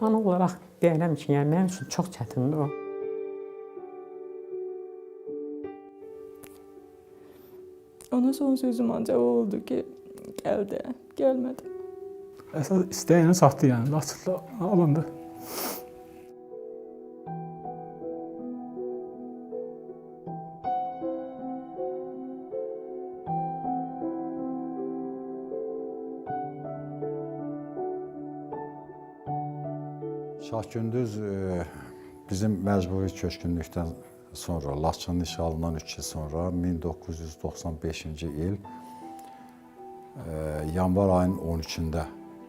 Ana olaraq deyirəm ki, yəni mənim üçün çox çətindir o. Ona son sözüm ancaq o oldu ki, gəl də, gəlmədi. Əsas istəyəni satdı yəni. Alındı. Şahgündüz e, bizim məcburi köçkünlükdən sonra, Laçının işğalından 3 il sonra 1995-ci il e, yanvar ayının 13-də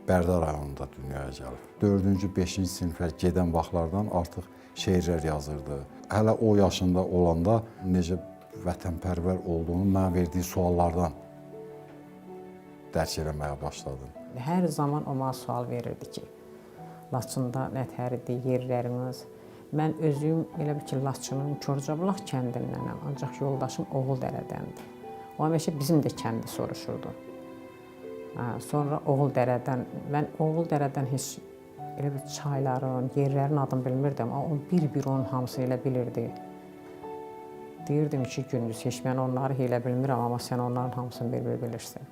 Bərdə rayonunda dünyaya gəlib. 4-cü, 5-ci sinifə gedən vaxtlardan artıq şeirlər yazırdı. Hələ o yaşında olanda necə vətənpərvər olduğunu mənə verdiyi suallardan dərk eləməyə başladım. Hər zaman o mənə sual verirdi ki, Laçında nətəridir yerləriniz? Mən özüm elə bil ki, Laçının Korcabulaq kəndindənəm, ancaq yoldaşım Oğul dərədəndir. O həmişə bizim də kəndi soruşurdu. Hə, sonra Oğul dərədən, mən Oğul dərədən heç elə bir çayların, yerlərin adını bilmirdim, amma bir-bir onun hamısı elə bilirdi. Deyirdim ki, gündüz heç mən onları elə bilmirəm, amma sən onların hamısını bir-bir bilirsən.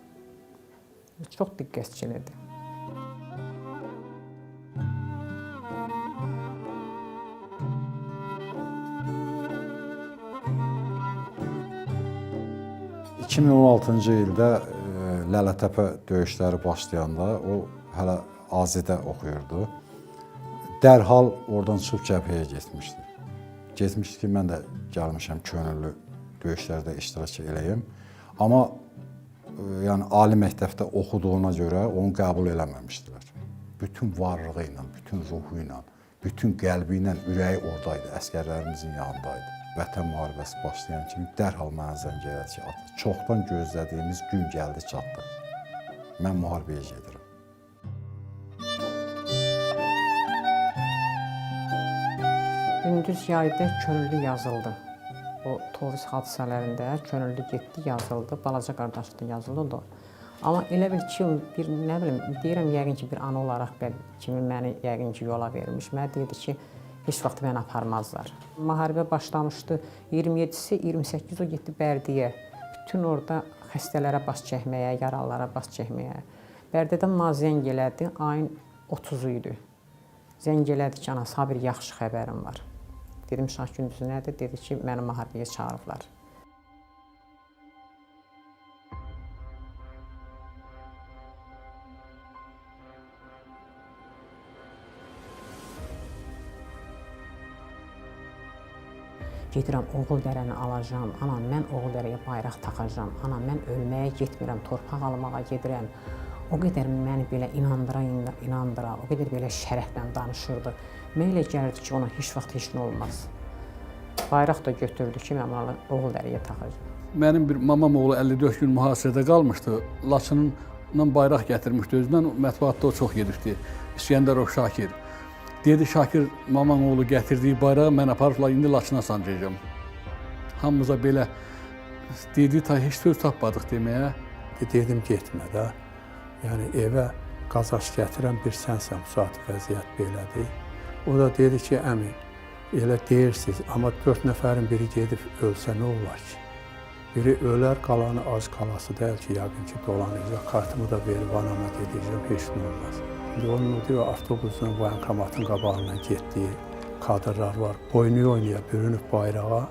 Çox diqqətçilidir. 2016-cı ildə e, Lələtəpə döyüşləri başlayanda o hələ Azidə oxuyurdu. Dərhal oradan çıxıb cəbhəyə getmişdi. Getmişdi ki, mən də gəlmişəm könüllü döyüşlərdə iştirak eləyim. Amma e, yəni ali məktəbdə oxuduğuna görə onu qəbul eləməmişdilər. Bütün varlığı ilə, bütün ruhu ilə, bütün qəlbi ilə ürəyi oradaydı, əskərlərimizin yanındaydı. Vətən müharibəsi başlayan kimi dərhal mənə zəng elədi ki, ata, çoxdan gözlədiyimiz gün gəldi, çatdı. Mən müharibəyə gedirəm. Gündüz yayda könüllü yazıldı. O Tovuz hadisələrində könüllü getdi, yazıldı. Balaca qardaşı da yazıldı da. Amma elə bil ki, bir nə bilim, deyirəm yəqin ki, bir ana olaraq belə kimi məni yəqin ki, yola vermiş. Mənə dedi ki, heç vaxt məni aparmazlar. Müharibə başlamışdı. 27-si, 28 o getdi Bərdəyə. Bütün orada xəstələrə baş çəkməyə, yaralılara baş çəkməyə. Bərdədən mənə zəng elədi, ayın 30-u idi. Zəng elədi ki, ana, Sabir yaxşı xəbərim var. Dedim Şah gündüzü nədir? Dedi ki, məni müharibəyə çağırıblar. Gedirəm Oğul dərəni alacağam. Ana, mən Oğul dərəyə bayraq taxacağam. Ana, mən ölməyə getmirəm, torpaq almağa gedirəm. O qədər məni belə inandıra, inandıra, o qədər belə şərəflə danışırdı. Mənə elə ki, ona heç vaxt heç nə olmaz. Bayraq da götürdü ki, mən onu Oğul dərəyə taxacağam. Mənim bir mamam oğlu 54 gün mühasirədə qalmışdı. Laçından bayraq gətirmişdi özündən. Mətbuatda o çox gedibdi. İskəndərov Şakir. Dedi Şakir maman oğlu gətirdiyi bayrağı mən aparıbla indi Laçına sancacağam. Hamımıza belə dedi ta heç söz tapmadıq deməyə. Dedim getmə də. Yəni evə qazaş gətirən bir sənsən, bu saat vəziyyət belədir. O da dedi ki, əmi, elə deyirsiniz, amma dörd nəfərin biri gedib ölsə nə olar ki? Biri ölər, qalanı ac qalası deyil ki, yəqin ki, dolanacaq. Kartımı da verib anama gedəcəm, heç nə olmaz. İndi onun diyor, avtobusla voyankomatın qabağından getdiyi kadrlar var. Oynaya oynaya bürünüb bayrağa,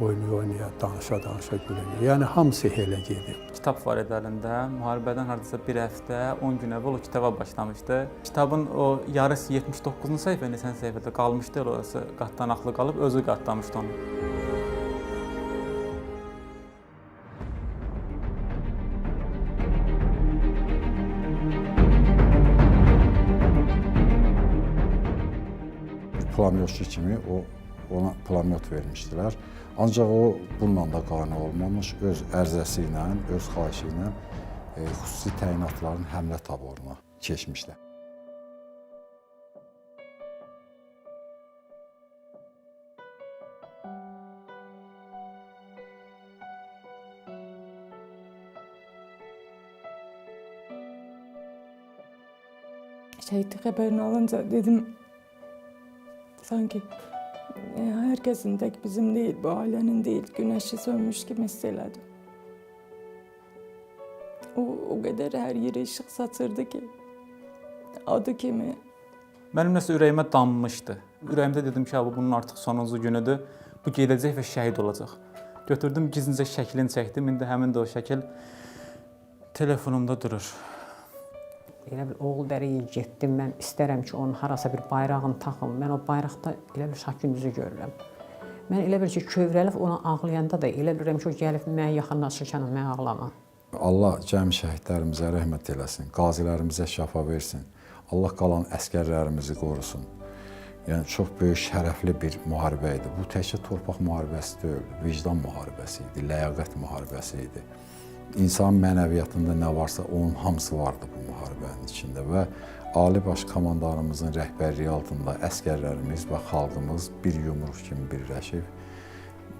oynaya oynaya, danışa-danışa gülüyor. Yəni hamısı elə gedib. kitab var idi əlində. Müharibədən hardasa 1 həftə, 10 gün əvvəl o kitaba başlamışdı. Kitabın o yarısı 79-cu səhifə, neçən səhifədə qalmışdı, orası qatdanaqlı qalıb özü qatlamışdı onu. Plamyotçu kimi o ona plamyot vermişdilər. Ancaq o bununla da qane olmamış, öz ərizəsi ilə, öz xahişi ilə e, xüsusi təyinatların həmlə taboruna keçmişlər. şehitlik haberini alınca dedim sanki e, herkesin tek bizim değil, bu ailenin değil, güneşi sönmüş gibi hisseledim. O, o kadar her yere ışık satırdı ki. Adı kimi? Mənim nəsə ürəyimə dammışdı. Ürəyimdə dedim ki, "Ha, bu bunun artıq sonuncu günüdür. Bu gedəcək və şəhid olacaq." Götürdüm gizlincə şəklini çəkdim. İndi həmin də o şəkil telefonumda durur. Elə bil oğul dərəyə getdim. Mən istərəm ki, onun harasa bir bayrağını taxım. Mən o bayraqda elə bil Şakündüzü görürəm. Mən elə bil ki, kövrəlib onu ağlayanda da elə bilirəm ki, o gəlib mənə yaxınlaşırkən mən ağlama. Allah cəmi şəhidlərimizə rəhmət eləsin, qazilərimizə şəfa versin. Allah qalan əskərlərimizi qorusun. Yəni çox böyük şərəfli bir müharibə idi. Bu təkcə torpaq müharibəsi deyil, vicdan müharibəsi idi, ləyaqət müharibəsi idi. İnsan mənəviyyatında nə varsa onun hamısı vardı müharibənin içində və Ali Baş Komandanımızın rəhbərliyi altında əskərlərimiz və xalqımız bir yumruq kimi birləşib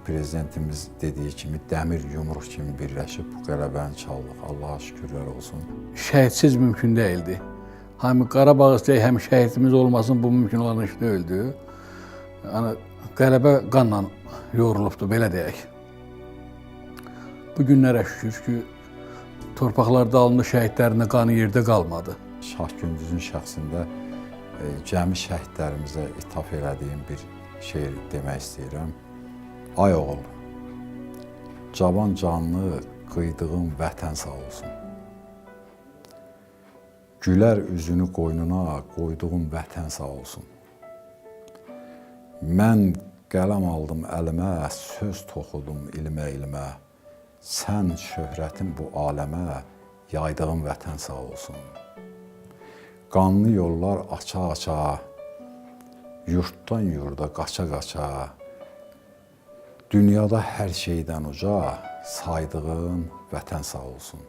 prezidentimiz dediyi kimi dəmir yumruq kimi birləşib bu qələbəni çaldıq. Allaha şükürlər olsun. Şəhidsiz mümkün deyildi. Həm Qarabağ istəyək, həm şəhidimiz olmasın bu mümkün olan iş deyildi. Yəni qələbə qanla yoğrulubdu belə deyək. Bu günlərə şükür ki, torpaqlarda alındı şəhidlərin qanı yerdə qalmadı. Şah Gündüzün şəxsində e, cəmi şəhidlərimizə ithaf elədiyim bir şeir demək istəyirəm. Ay oğul, cavan canlı qıydığın vətən sağ olsun. Gülər üzünü qoynuna qoyduğun vətən sağ olsun. Mən qələm aldım əlimə, söz toxudum ilmə ilmə. Sən şöhrətin bu aləmə yaydığın vətən sağ olsun. Qanlı yollar aça-aça, yurtdan yurda qaça-qaça, dünyada hər şeydən uca saydığın vətən sağ olsun.